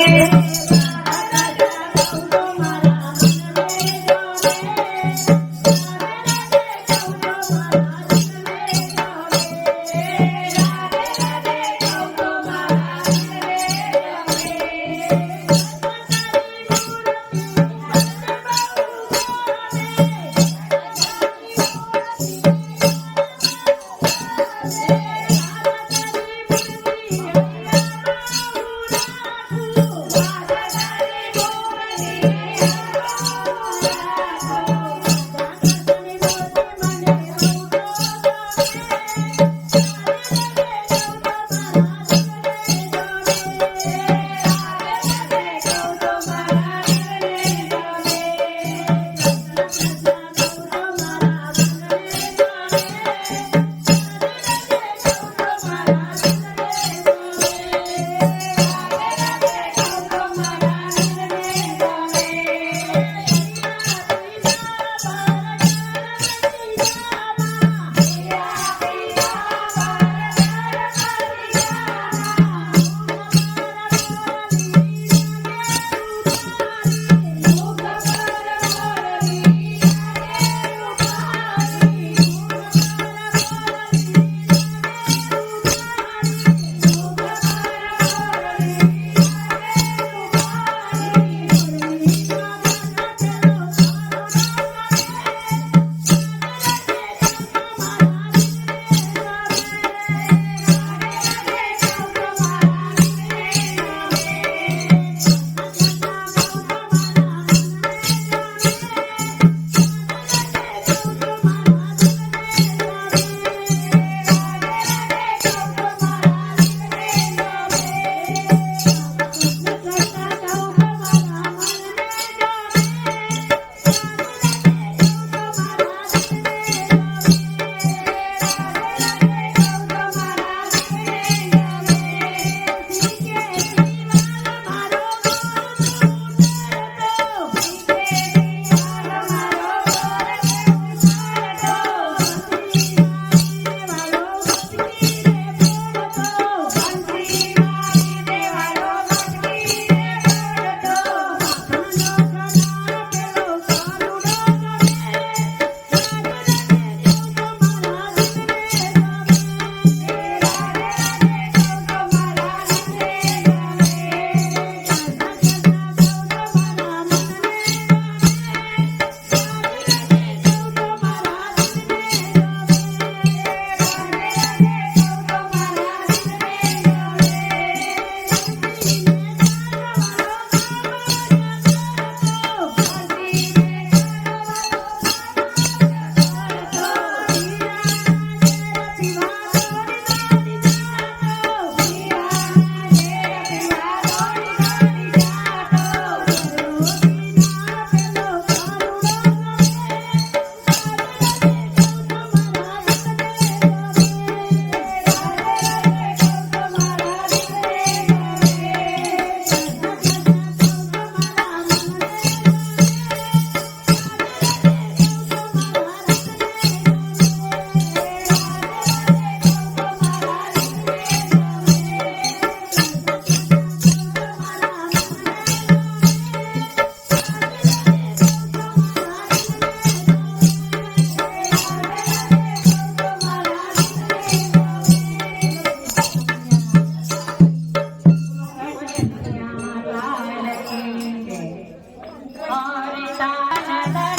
Thank la la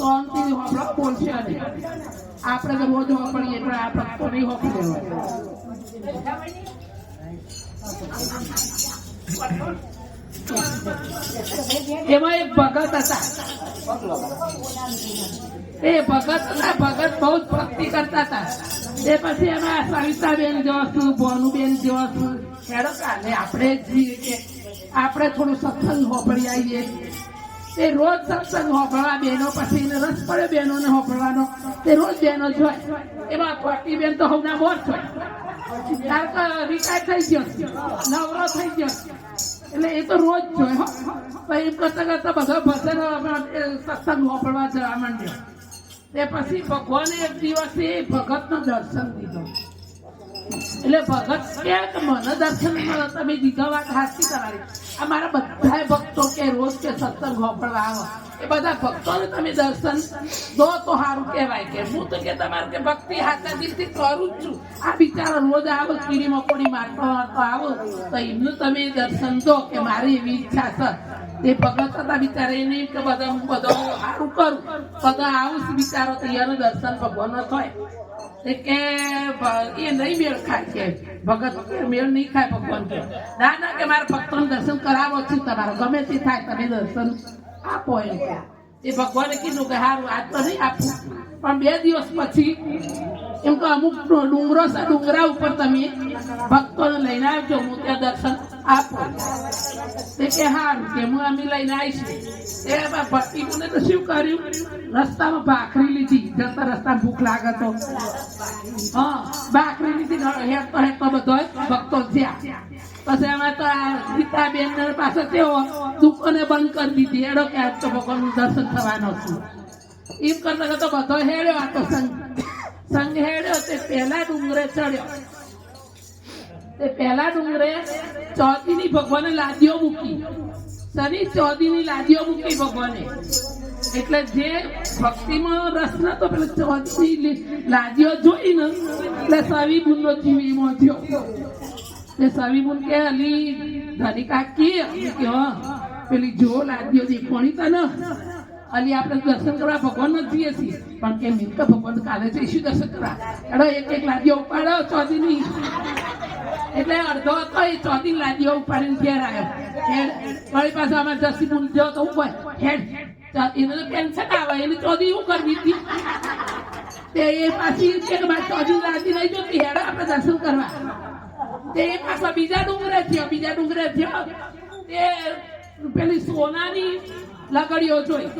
શાંતિ વાપરો બોલશે નહીં આપણે તો રોજ વાપરીએ પણ આ ભક્તો નહીં વાપરી દેવાય એમાં એક ભગત હતા. એ ભગત હતા, ભગત બહુ જ ભક્તિ કરતા હતા. એ પછી એમાં સવિતાબેન જોશું ભોનુબેન જોશું હેડો કાલે, આપણે જ આપણે થોડું સત્સંગ વાપરી આવીએ. એ રોજ સત્સંગ હોપળવા બેનો, પછી એને રસ પડે બહેનોને હોપળવાનો તે રોજ બહેનો જોય એમાં ખોટી બેન તો હમણાં મોર હોય. ત્યાર તો રિટાયર થઈ ગયો. નવરો થઈ ગયો. એટલે એ તો રોજ જોય હો. પછી એમ કરતા કરતા બધા ભજન સત્સંગ હોપડવા જવા માંડ્યો. તે પછી ભગવાને એક દિવસે ભગતનો દર્શન દીધો. એટલે ભગત કે મને દર્શન તમે દીધા વાત હાથી કરાવી. આ મારા બધા ભક્તો કે રોજ કે સત્સંગ હોપડવા આવો. એ બધા ભક્તોને તમે દર્શન દો તો સારું કહેવાય કે. હું તો કે તમારે કે ભક્તિ હાથા દિલથી કરું જ છું. આ બિચારો રોજ આવો કીડી મકોડી મારતો મારતો આવો, તો એમનું તમે દર્શન દો કે મારી એવી ઈચ્છા છે. તે ભગત હતા બિચારા, એને કે બધા હું બધો સારું કરું. બધા આવું બિચારો તો દર્શન ભગવાન થાય કે એ નહીં મેળ ખાય કે. ભગત મેળ નહીં ખાય ભગવાન કે ના ના, કે મારા ભક્તોને દર્શન કરાવો છું. તમારે ગમે તે થાય, તમે દર્શન આપો એમ. એ ભગવાને કીધું કે સારું આજ તો નહીં આપું. પણ બે દિવસ પછી એમ તો અમુક ડુંગરો છે ડુંગરા ઉપર તમે ભક્તોને લઈને આવજો હું ત્યાં દર્શન આપો. તે કે હારું કે હું અમે લઈને આવીશું એ ભક્તિ મને તો શું કર્યું? રસ્તામાં ભાખરી લીધી. જતા રસ્તા ભૂખ લાગે તો. હા ભાખરી લીધી ને હેરતો હેરતો બધો ભક્તો થયા. પછી અમે તો ગીતાબેન પાસે તેઓ દુકાને બંધ કરી દીધી. એડો કે આજ તો ભગવાનનું દર્શન થવાનો છું. એમ કરતા કરતા બધો હેડ્યો આ તો સંઘ. સંઘ હેડ્યો તે પહેલા ડુંગરે ચડ્યો. તે પહેલા ડુંગરે ચોથીની ભગવાને લાદીઓ મૂકી. શનિ ચોથીની લાદીઓ મૂકી ભગવાને. એટલે જે ભક્તિમાં રસ નતો, પેલે ચોથી લાદીઓ જોઈ ને એટલે સવી બુનો જીવી એમાં થયો. તે સવી બુન કે, અલી, ધની કાકી. પેલી જો લાદીઓ દેખવાની તને અલી, આપણે દર્શન કરવા ભગવાન જ જઈએ છીએ. પણ કે તો ભગવાન કાલે જઈશું દર્શન કરવા. એડો એક એક લાગ્યો ઉપાડો ચોથીની એટલે અડધો હતો, એ ચોથી લાદીઓ ઉપાડીને ઘેર આવ્યો. વળી પાછો આમાં જસી બુન જો તો ઉપર હેડ એને તો ટેન્શન આવે, એને ચોથી શું કરવી હતી? તે એ પાછી કે ચોથી લાદી નહીં જોતી. હેડ, આપણે દર્શન કરવા. તે પાછા બીજા ડુંગરે થયો, બીજા ડુંગરે થયો. તે પેલી સોનાની લગડીઓ જોઈ.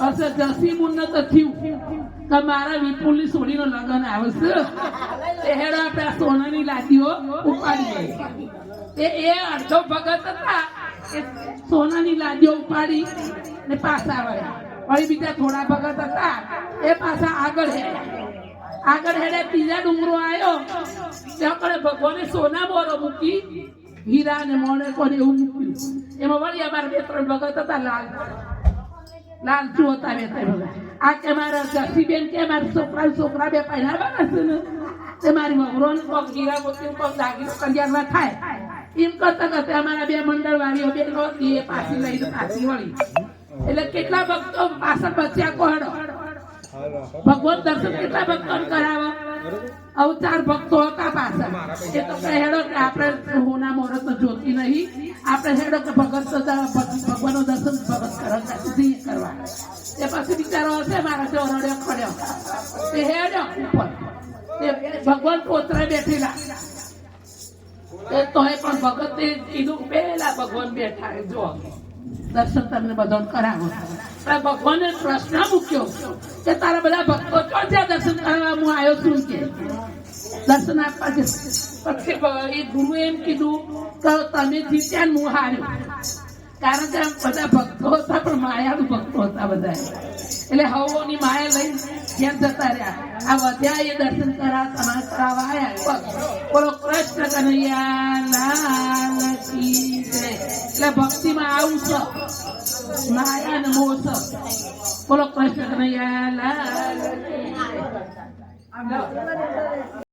પછી જસી મુન્ન તો થયું. કે મારા વિપુલની સોડીનો લગન આવશે. તે હેડો આપણે સોનાની લાદીઓ ઉપાડી તે એ અડધો ભગત હતા. એ સોનાની લાદીઓ ઉપાડી ને પાછા આવ્યા. વળી બીજા થોડા ભગત હતા. એ પાછા આગળ હેડ્યા આગળ હેડે ત્રીજા ડુંગરો આવ્યો ત્યાં ભગવાને સોના બોરો મૂકી હીરા ને મોણે કોને એવું મૂક્યું. એમાં વળી અમારા બે ત્રણ ભગત હતા, લાલ. લાલચુ હતા બે ત્રણ ભગત? આ કે મારા જસીબેન કે મારા છોકરા છોકરા બે પહેરાવાના છે ને? તે મારી વગરો ને પગ હીરા મોતી પગ દાગીનો કલ્યાણમાં થાય. એમ કરતા કરતા અમારા બે મંડળ વાળીઓ બે નહોતી એ પાછી લઈને પાછી વળી. એટલે કેટલા ભક્તો પાછળ બચ્યા કોહડો. ભગવાન દર્શન કેટલા ભક્તો કરાવો? અવતાર ભક્તો હતા પાછા. એ તો હેડો કે આપણે હોના મોરત જોતી નહીં. આપણે હેડો કે ભગત તો ભગવાનનું દર્શન ભગત કરવા એ પછી બિચારો હશે, મારા જો રડ્યો ખડ્યો. તે હેડ્યો ઉપર. એ ભગવાન પોતરે બેઠેલા. એ તોય પણ ભગતે કીધું, પેલા ભગવાન બેઠા જો દર્શન તમને બધાને કરાવો. ભગવાને પ્રશ્ન મૂક્યો કે તારા બધા ભક્તો ચો જ્યાં દર્શન કરવા? હું આવ્યો છું કે. દર્શન આપવા છે પછી એ ગુરુએ એમ કીધું કે તમે જીત્યા ને હું હાર્યો. કારણ કે બધા ભક્તો હતા, પણ માયાનું ભક્તો હતા બધા એટલે હવોની માયા લઈને ઘેર જતા રહ્યા આ વધ્યા દર્શન કરા, સમાજ કરાવવા આવ્યા બોલો કૃષ્ણ કનૈયા, લાલ. એટલે ભક્તિમાં આવું છે માયા ને મોહ છે બોલો, કૃષ્ણ કનૈયા, લાલ.